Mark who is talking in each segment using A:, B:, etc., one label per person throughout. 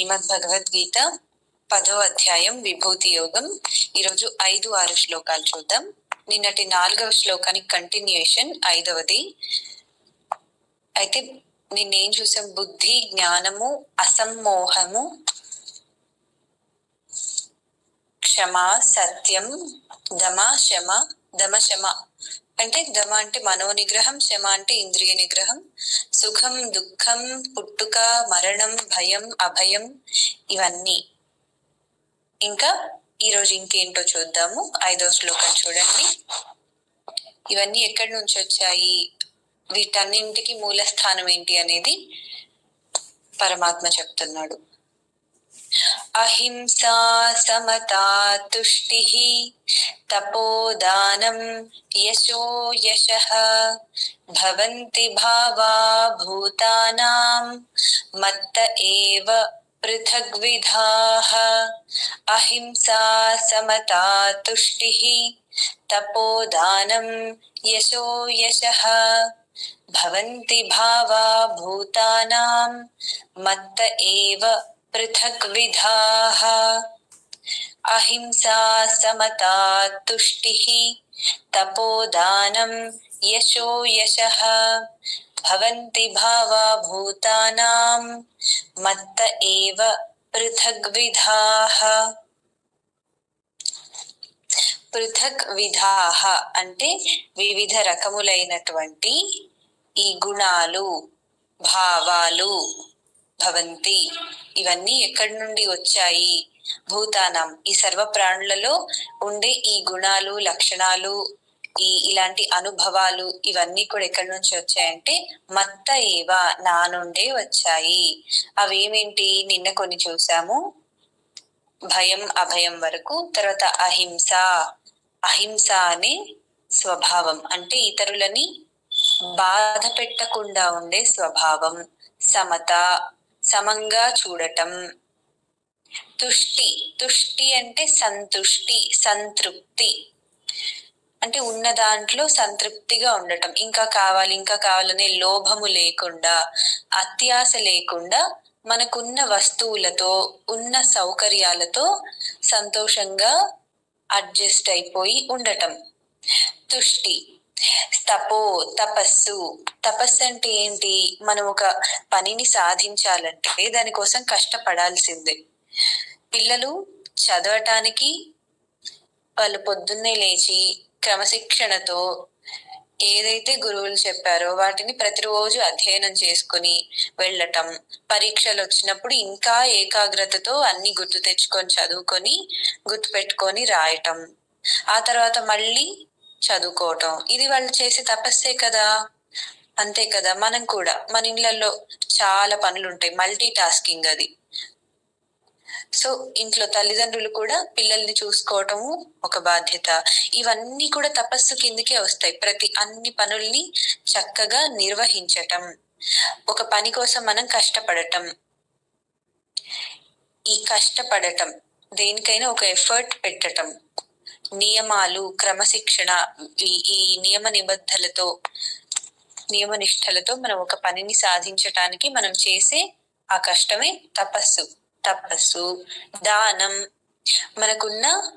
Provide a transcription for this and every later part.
A: శ్రీమద్ భగవద్గీత పదో అధ్యాయం విభూతి యోగం. ఈరోజు ఐదు ఆరు శ్లోకాలు చూద్దాం. నిన్నటి నాలుగవ శ్లోకానికి కంటిన్యూషన్ ఐదవది. అయితే నిన్నేం చూసాం? బుద్ధి జ్ఞానము అసమ్మోహము క్షమ సత్యం దమ శమ దమ శమ. అంటే దమ అంటే మనో నిగ్రహం శమ అంటే ఇంద్రియ నిగ్రహం సుఖం దుఃఖం పుట్టుక మరణం భయం అభయం ఇవన్నీ. ఇంకా ఈరోజు ఇంకేంటో చూద్దాము. ఐదో శ్లోకం చూడండి. ఇవన్నీ ఎక్కడి నుంచి వచ్చాయి? వీటన్నింటికి మూల స్థానం ఏంటి అనేది పరమాత్మ చెప్తున్నాడు. అహింసా సమతా తుష్టి తపోదానం యశో యశ భవంతి భావా భూతానాం మత్త ఏవ పృథగ్విధాః అహింసా సమతా తుష్టి తపోదానం యశో యశః భవంతి భావా భూతానాం మత్త ఏవ పృథక్ పృథగ్విధాః అహింసా సమతా తుష్టి తపోదానం యశో యశః భవంతి భావా భూతానాం మత్త ఏవ పృథక్ విధా పృథక్ విధాహ అంటే వివిధ రకములైనటువంటి ఈ గుణాలు భావాలు. భవంతి ఇవన్నీ ఎక్కడి నుండి వచ్చాయి? భూతానం ఈ సర్వ ప్రాణులలో ఉండే ఈ గుణాలు లక్షణాలు ఈ ఇలాంటి అనుభవాలు ఇవన్నీ కూడా ఎక్కడి నుంచి వచ్చాయంటే మత్త ఏవా నా నుండే వచ్చాయి. అవేమేంటి? నిన్న కొన్ని చూసాము. భయం అభయం వరకు తర్వాత అహింస. అహింస అనే స్వభావం అంటే ఇతరులని బాధ పెట్టకుండా ఉండే స్వభావం. సమత సమంగా చూడటం. తుష్టి తుష్టి అంటే సంతుష్టి సంతృప్తి. అంటే ఉన్న దాంట్లో సంతృప్తిగా ఉండటం. ఇంకా కావాలి ఇంకా కావాలనే లోభము లేకుండా అత్యాశ లేకుండా మనకున్న వస్తువులతో ఉన్న సౌకర్యాలతో సంతోషంగా అడ్జస్ట్ అయిపోయి ఉండటం. తుష్టి తపో తపస్సు. తపస్సు అంటే ఏంటి? మనం ఒక పనిని సాధించాలంటే దానికోసం కష్టపడాల్సిందే. పిల్లలు చదవటానికి వాళ్ళు పొద్దున్నే లేచి క్రమశిక్షణతో ఏదైతే గురువులు చెప్పారో వాటిని ప్రతిరోజు అధ్యయనం చేసుకుని వెళ్ళటం పరీక్షలు వచ్చినప్పుడు ఇంకా ఏకాగ్రతతో అన్ని గుర్తు తెచ్చుకొని చదువుకొని గుర్తు పెట్టుకొని రాయటం. ఆ తర్వాత మళ్ళీ చదువుకోవటం. ఇది వాళ్ళు చేసే తపస్సే కదా. అంతే కదా. మనం కూడా మన ఇళ్ళలో చాలా పనులు ఉంటాయి మల్టీ టాస్కింగ్ అది. సో ఇంట్లో తల్లిదండ్రులు కూడా పిల్లల్ని చూసుకోవటము ఒక బాధ్యత. ఇవన్నీ కూడా తపస్సు కిందకే వస్తాయి. ప్రతి అన్ని పనుల్ని చక్కగా నిర్వహించటం. ఒక పని కోసం మనం కష్టపడటం. ఈ కష్టపడటం దేనికైనా ఒక ఎఫర్ట్ పెట్టటం. నియమాలు క్రమశిక్షణ ఈ ఈ నియమ నిబద్ధలతో నియమ నిష్టలతో మనం ఒక పనిని సాధించటానికి మనం చేసే ఆ కష్టమే తపస్సు. తపస్సు దానం. మనకున్న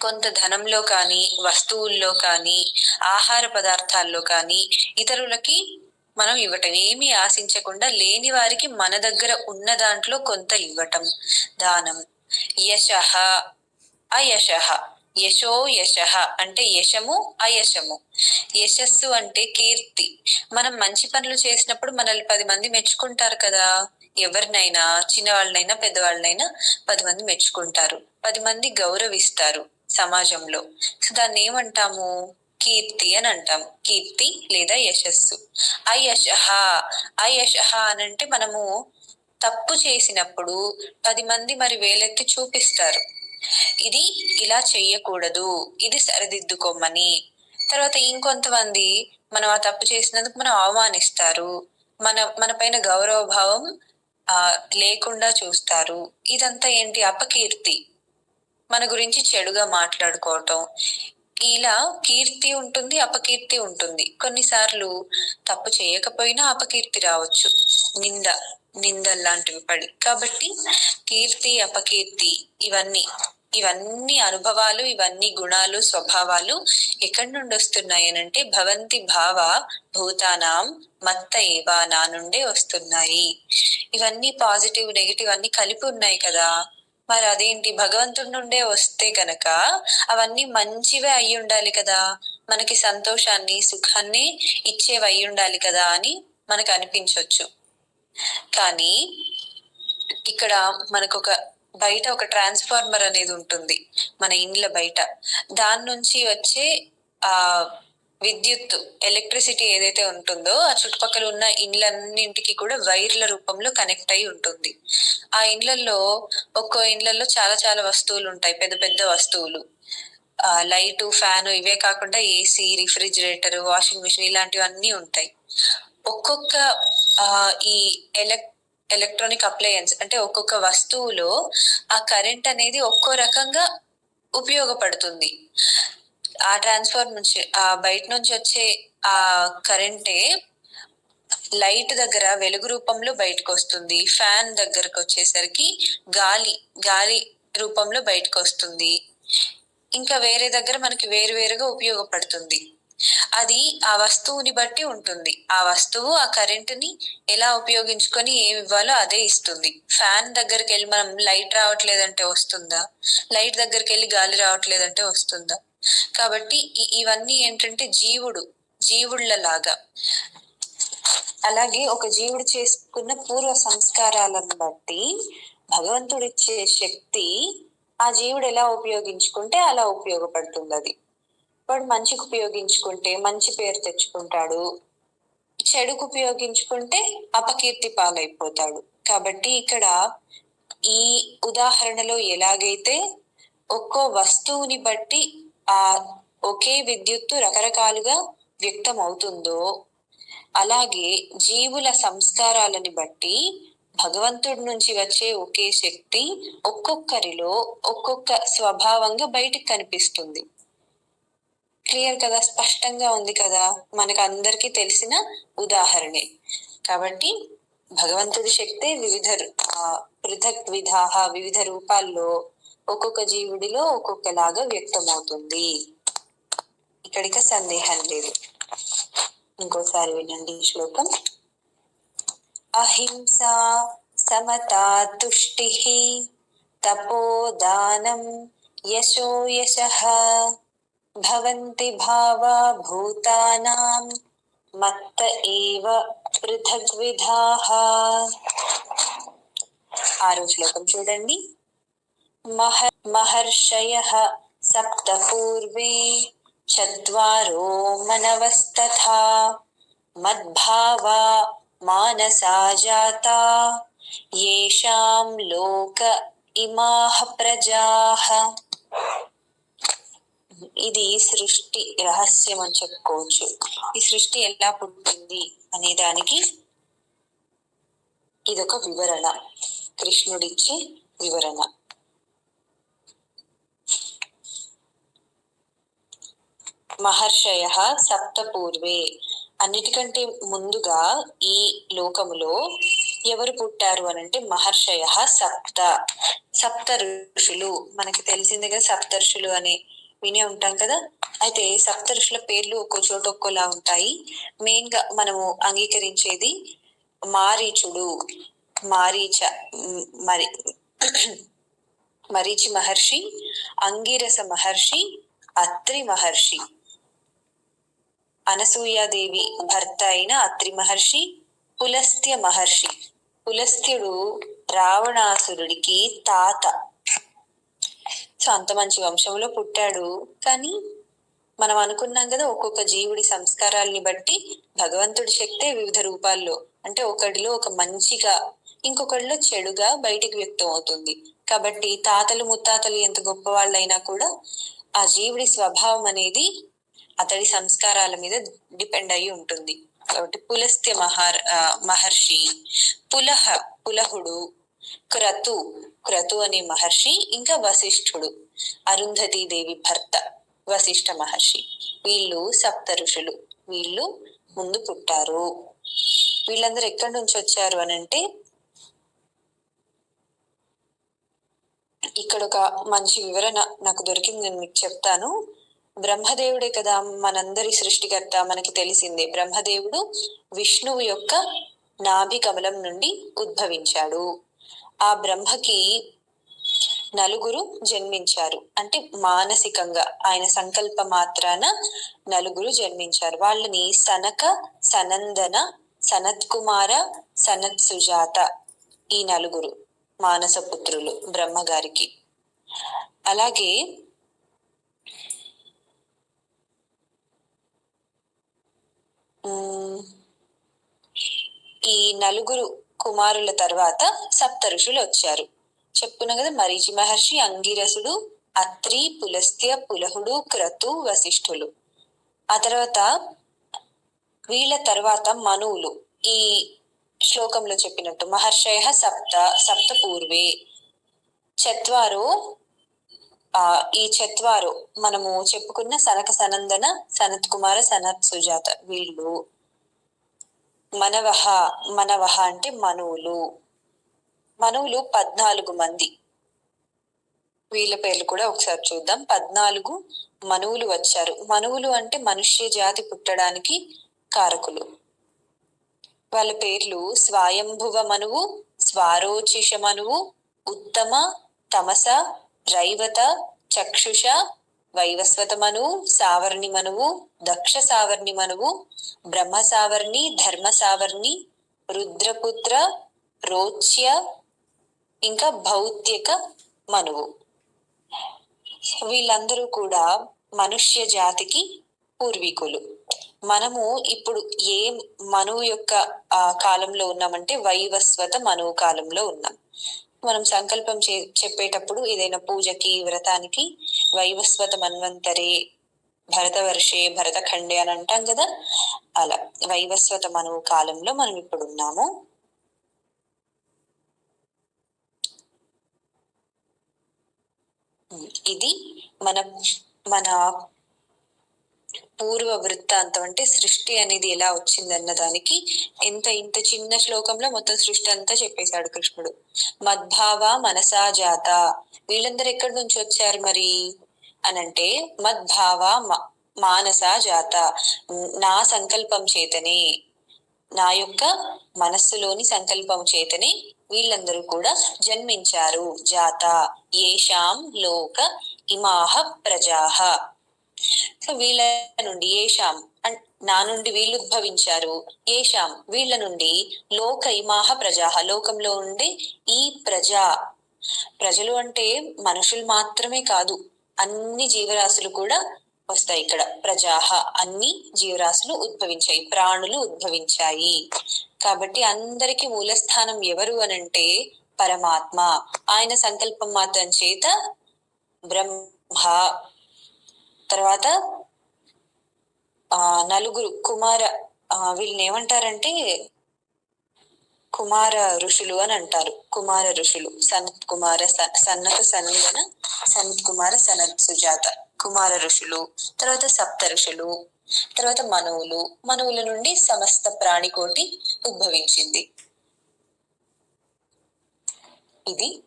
A: కొంత ధనంలో కానీ వస్తువుల్లో కానీ ఆహార పదార్థాల్లో కానీ ఇతరులకి మనం ఇవ్వటం. ఏమీ ఆశించకుండా లేని వారికి మన దగ్గర ఉన్న దాంట్లో కొంత ఇవ్వటం. దానం. యశ అయశ. యశో యశ అంటే యశము అయశము. యశస్సు అంటే కీర్తి. మనం మంచి పనులు చేసినప్పుడు మనల్ని పది మంది మెచ్చుకుంటారు కదా. ఎవరినైనా చిన్నవాళ్ళనైనా పెద్దవాళ్ళనైనా పది మంది మెచ్చుకుంటారు. పది మంది గౌరవిస్తారు సమాజంలో. సో దాన్ని ఏమంటాము? కీర్తి అని అంటాము. కీర్తి లేదా యశస్సు. అయశ అయశ అని అంటే మనము తప్పు చేసినప్పుడు పది మంది మరి వేలెత్తి చూపిస్తారు. ఇది ఇలా చెయ్యకూడదు ఇది సరిదిద్దుకోమని. తర్వాత ఇంకొంతమంది మనం ఆ తప్పు చేసినందుకు మనం అవమానిస్తారు. మన మన పైన గౌరవ భావం ఆ లేకుండా చూస్తారు. ఇదంతా ఏంటి? అపకీర్తి. మన గురించి చెడుగా మాట్లాడుకోవటం. ఇలా కీర్తి ఉంటుంది అపకీర్తి ఉంటుంది. కొన్నిసార్లు తప్పు చేయకపోయినా అపకీర్తి రావచ్చు. నింద నిందల్లాంటివి పడి. కాబట్టి కీర్తి అపకీర్తి ఇవన్నీ ఇవన్నీ అనుభవాలు ఇవన్నీ గుణాలు స్వభావాలు ఎక్కడి నుండి వస్తున్నాయి అంటే భవంతి భావ భూతానాం మత్త ఏవా నా నుండే వస్తున్నాయి. ఇవన్నీ పాజిటివ్ నెగిటివ్ అన్ని కలిపి ఉన్నాయి కదా. మరి అదేంటి? భగవంతుడి నుండే వస్తే కనుక అవన్నీ మంచివే అయి ఉండాలి కదా. మనకి సంతోషాన్ని సుఖాన్ని ఇచ్చేవి అయి ఉండాలి కదా అని మనకు అనిపించవచ్చు కానీ ఇక్కడ మనకు ఒక బయట ఒక ట్రాన్స్ఫార్మర్ అనేది ఉంటుంది మన ఇండ్ల బయట. దాని నుంచి వచ్చే ఆ విద్యుత్ ఎలక్ట్రిసిటీ ఏదైతే ఉంటుందో ఆ చుట్టుపక్కల ఉన్న ఇండ్లన్నింటికి కూడా వైర్ల రూపంలో కనెక్ట్ అయి ఉంటుంది. ఆ ఇండ్లలో ఒక్కో ఇండ్లలో చాలా చాలా వస్తువులు ఉంటాయి. పెద్ద పెద్ద వస్తువులు. ఆ లైట్ ఫ్యాన్ ఇవే కాకుండా ఏసీ రిఫ్రిజిరేటర్ వాషింగ్ మిషన్ ఇలాంటివన్నీ ఉంటాయి. ఒక్కొక్క ఆ ఈ ఎలక్ ఎలక్ట్రానిక్ అప్లయన్స్ అంటే ఒక్కొక్క వస్తువులో ఆ కరెంట్ అనేది ఒక్కో రకంగా ఉపయోగపడుతుంది. ఆ ట్రాన్స్ఫార్ నుంచి ఆ బయట నుంచి వచ్చే ఆ కరెంటే లైట్ దగ్గర వెలుగు రూపంలో బయటకు వస్తుంది. ఫ్యాన్ దగ్గరకు వచ్చేసరికి గాలి గాలి రూపంలో బయటకు వస్తుంది. ఇంకా వేరే దగ్గర మనకి వేరు వేరుగా ఉపయోగపడుతుంది. అది ఆ వస్తువుని బట్టి ఉంటుంది. ఆ వస్తువు ఆ కరెంటుని ఎలా ఉపయోగించుకొని ఏమి ఇవ్వాలో అదే ఇస్తుంది. ఫ్యాన్ దగ్గరికి వెళ్ళి మనం లైట్ రావట్లేదంటే వస్తుందా? లైట్ దగ్గరికి వెళ్ళి గాలి రావట్లేదంటే వస్తుందా? కాబట్టి ఇవన్నీ ఏంటంటే జీవుడు జీవుళ్ళలాగా. అలాగే ఒక జీవుడు చేసుకున్న పూర్వ సంస్కారాలను బట్టి భగవంతుడిచ్చే శక్తి ఆ జీవుడు ఎలా ఉపయోగించుకుంటే అలా ఉపయోగపడుతుంది అది వాడు మంచికి ఉపయోగించుకుంటే మంచి పేరు తెచ్చుకుంటాడు. చెడుకు ఉపయోగించుకుంటే అపకీర్తి పాలైపోతాడు. కాబట్టి ఇక్కడ ఈ ఉదాహరణలో ఎలాగైతే ఒక్కో వస్తువుని బట్టి ఆ ఒకే విద్యుత్తు రకరకాలుగా వ్యక్తం అవుతుందో అలాగే జీవుల సంస్కారాలని బట్టి భగవంతుడి నుంచి వచ్చే ఒకే శక్తి ఒక్కొక్కరిలో ఒక్కొక్క స్వభావంగా బయటికి కనిపిస్తుంది. క్లియర్ కదా? స్పష్టంగా ఉంది కదా? మనకు అందరికీ తెలిసిన ఉదాహరణే. కాబట్టి భగవంతుడి శక్తి వివిధ పృథక్ విధాహ వివిధ రూపాల్లో ఒక్కొక్క జీవుడిలో ఒక్కొక్కలాగా వ్యక్తమవుతుంది. ఇక్కడిక సందేహం లేదు. ఇంకోసారి వినండి శ్లోకం. అహింస సమతా తుష్టి తపోదానం యశో యశ భవంతి భావా భూతానాం మత్త ఏవ పృథగ్విధాహ ఆరో శ్లోకం చూడండి. మహ మహర్షయ సప్త పూర్వే చత్వారో మనవస్తథా మద్భావా మానసా జాతా येषां లోక ఇమాహ ప్రజాహ ఇది సృష్టి రహస్యం అని చెప్పుకోవచ్చు. ఈ సృష్టి ఎలా పుట్టింది అనే దానికి ఇదొక వివరణ. కృష్ణుడిచ్చే వివరణ. మహర్షయ సప్త పూర్వే అన్నిటికంటే ముందుగా ఈ లోకములో ఎవరు పుట్టారు అని అంటే మహర్షయ సప్త సప్త ఋషులు. మనకి తెలిసిందిగా సప్తర్షులు అనే. వినే ఉంటాం కదా? అయితే సప్త ఋషుల పేర్లు ఒక్కో చోట ఒక్కోలా ఉంటాయి. మెయిన్గా మనము అంగీకరించేది మారీచుడు మారీచ మరి మరీచి మహర్షి అంగిరస మహర్షి అత్రి మహర్షి. అనసూయాదేవి భర్త అయిన అత్రి మహర్షి పులస్త్య మహర్షి. పులస్త్యుడు రావణాసురుడికి తాత. సో అంత మంచి వంశంలో పుట్టాడు. కానీ మనం అనుకున్నాం కదా ఒక్కొక్క జీవుడి సంస్కారాలని బట్టి భగవంతుడి శక్తే వివిధ రూపాల్లో. అంటే ఒకటిలో ఒక మంచిగా ఇంకొకటిలో చెడుగా బయటికి వ్యక్తం అవుతుంది. కాబట్టి తాతలు ముత్తాతలు ఎంత గొప్ప వాళ్ళైనా కూడా ఆ జీవుడి స్వభావం అనేది అతడి సంస్కారాల మీద డిపెండ్ అయి ఉంటుంది. కాబట్టి పులస్త్య మహర్ మహర్షి పులహ పులహుడు క్రతు క్రతు అనే మహర్షి ఇంకా వశిష్ఠుడు అరుంధతి దేవి భర్త వశిష్ఠ మహర్షి. వీళ్ళు సప్త ఋషులు. వీళ్ళు ముందు పుట్టారు. వీళ్ళందరూ ఎక్కడి నుంచి వచ్చారు అని అంటే ఇక్కడ ఒక మంచి వివరణ నాకు దొరికింది నేను మీకు చెప్తాను. బ్రహ్మదేవుడే కదా మనందరి సృష్టికర్త మనకి తెలిసిందే. బ్రహ్మదేవుడు విష్ణువు యొక్క నాభి కమలం నుండి ఉద్భవించాడు. ఆ బ్రహ్మకి నలుగురు జన్మించారు. అంటే మానసికంగా ఆయన సంకల్ప మాత్రాన నలుగురు జన్మించారు. వాళ్ళని సనక సనందన సనత్ కుమార సనత్ సుజాత ఈ నలుగురు మానస పుత్రులు బ్రహ్మగారికి. అలాగే ఈ నలుగురు కుమారుల తర్వాత సప్త ఋషులు వచ్చారు చెప్పున కదా మరీచి మహర్షి అంగిరసుడు అత్రి పులస్త్య పులహుడు క్రతు వశిష్ఠులు. ఆ తర్వాత వీళ్ళ తర్వాత మనువులు. ఈ శ్లోకంలో చెప్పినట్టు మహర్షయ సప్త సప్త పూర్వే చత్వారో ఆ ఈ చెత్వారు మనము చెప్పుకున్న సనక సనందన సనత్ కుమార సనత్ సుజాత. వీళ్ళు మనవహ మనవహ అంటే మనువులు. మనువులు పద్నాలుగు మంది. వీళ్ళ పేర్లు కూడా ఒకసారి చూద్దాం. పద్నాలుగు మనువులు వచ్చారు. మనువులు అంటే మనుష్య జాతి పుట్టడానికి కారకులు. వాళ్ళ పేర్లు స్వయంభువ మనువు స్వారోచిష మనువు ఉత్తమ తమస రైవత చక్షుష వైవస్వత మనువు సావర్ణి మనువు దక్ష సావర్ణి మనువు బ్రహ్మ సావర్ణి ధర్మ సావర్ణి రుద్రపుత్ర రోచ్య ఇంకా భౌత్యక మనువు. వీళ్ళందరూ కూడా మనుష్య జాతికి పూర్వీకులు. మనము ఇప్పుడు ఏ మనువు యొక్క ఆ కాలంలో ఉన్నామంటే వైవస్వత మనువు కాలంలో ఉన్నాం. మనం సంకల్పం చే చెప్పేటప్పుడు ఏదైనా పూజకి వ్రతానికి వైవస్వత మన్వంతరే భరతవర్షే భరతఖండే అని అంటాం కదా? అలా వైవస్వత మనువు కాలంలో మనం ఇప్పుడు ఉన్నాము. ఇది మన మన పూర్వ వృత్తాంతం అంటే సృష్టి అనేది ఎలా వచ్చింది అన్న దానికి ఎంత ఇంత చిన్న శ్లోకంలో మొత్తం సృష్టి అంతా చెప్పేశాడు కృష్ణుడు. మద్భావ మనసా జాత. వీళ్ళందరూ ఎక్కడి నుంచి వచ్చారు మరి? అనంటే మద్భావ మానస జాత. నా సంకల్పం చేతనే నా యొక్క మనస్సులోని సంకల్పం చేతనే వీళ్ళందరూ కూడా జన్మించారు. జాత. ఏషాం లోక ఇమాహ ప్రజాహ. వీళ్ళ నుండి ఏషాం నా నుండి వీళ్ళు ఉద్భవించారు. ఏషాం వీళ్ళ నుండి లోక ఇమాహ ప్రజాహ లోకంలో ఉండే ఈ ప్రజా ప్రజలు అంటే మనుషులు మాత్రమే కాదు అన్ని జీవరాశులు కూడా వస్తాయి ఇక్కడ. ప్రజాహ అన్ని జీవరాశులు ఉద్భవించాయి ప్రాణులు ఉద్భవించాయి. కాబట్టి అందరికి మూలస్థానం ఎవరు అనంటే పరమాత్మ. ఆయన సంకల్పం మాత్రం చేత బ్రహ్మ. తర్వాత ఆ నలుగురు కుమార వీళ్ళని ఏమంటారంటే కుమార ఋషులు అని అంటారు. కుమార ఋషులు. సనత్ కుమార సన్నత సన్నిధన సనత్ కుమార సనత్ సుజాత. కుమార ఋషులు. తర్వాత సప్త ఋషులు. తర్వాత మనువులు. మనువుల నుండి సమస్త ప్రాణికోటి ఉద్భవించింది. ఇది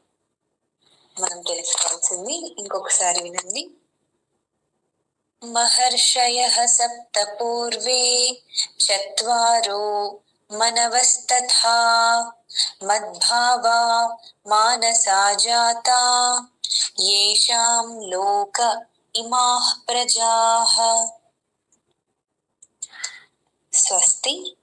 A: మనం తెలుసుకోవాల్సింది. ఇంకొకసారి వినండి. महर्षयः सप्त पूर्वे चत्वारो मनवस्तथा। मद्भावा मानसा जाता। येषां लोक इमाः प्रजाः। स्वस्ति?